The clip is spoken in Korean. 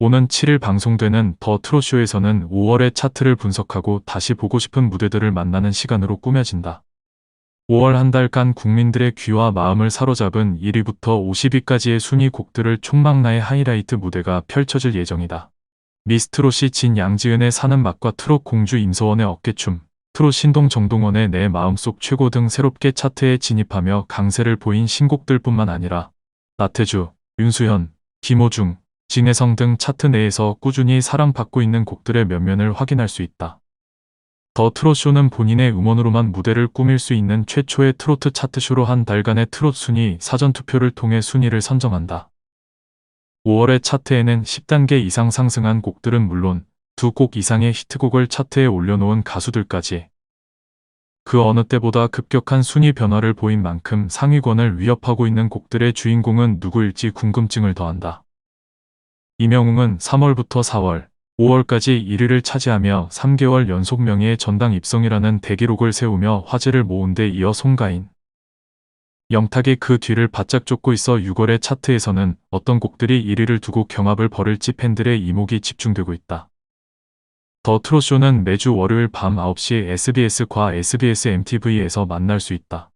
오는 7일 방송되는 더 트롯쇼에서는 5월의 차트를 분석하고 다시 보고 싶은 무대들을 만나는 시간으로 꾸며진다. 5월 한 달간 국민들의 귀와 마음을 사로잡은 1위부터 50위까지의 순위 곡들을 총망라의 하이라이트 무대가 펼쳐질 예정이다. 미스트롯이 진 양지은의 사는 맛과 트롯 공주 임서원의 어깨춤, 트롯 신동 정동원의 내 마음속 최고 등 새롭게 차트에 진입하며 강세를 보인 신곡들뿐만 아니라 나태주, 윤수현, 김호중, 진혜성 등 차트 내에서 꾸준히 사랑받고 있는 곡들의 면면을 확인할 수 있다. 더 트롯쇼는 본인의 음원으로만 무대를 꾸밀 수 있는 최초의 트로트 차트쇼로 한 달간의 트롯 순위 사전투표를 통해 순위를 선정한다. 5월의 차트에는 10단계 이상 상승한 곡들은 물론 두 곡 이상의 히트곡을 차트에 올려놓은 가수들까지 그 어느 때보다 급격한 순위 변화를 보인 만큼 상위권을 위협하고 있는 곡들의 주인공은 누구일지 궁금증을 더한다. 이명웅은 3월부터 4월, 5월까지 1위를 차지하며 3개월 연속 명예의 전당 입성이라는 대기록을 세우며 화제를 모은 데 이어 송가인, 영탁이 그 뒤를 바짝 쫓고 있어 6월의 차트에서는 어떤 곡들이 1위를 두고 경합을 벌일지 팬들의 이목이 집중되고 있다. 더 트롯쇼는 매주 월요일 밤 9시 SBS과 SBS MTV에서 만날 수 있다.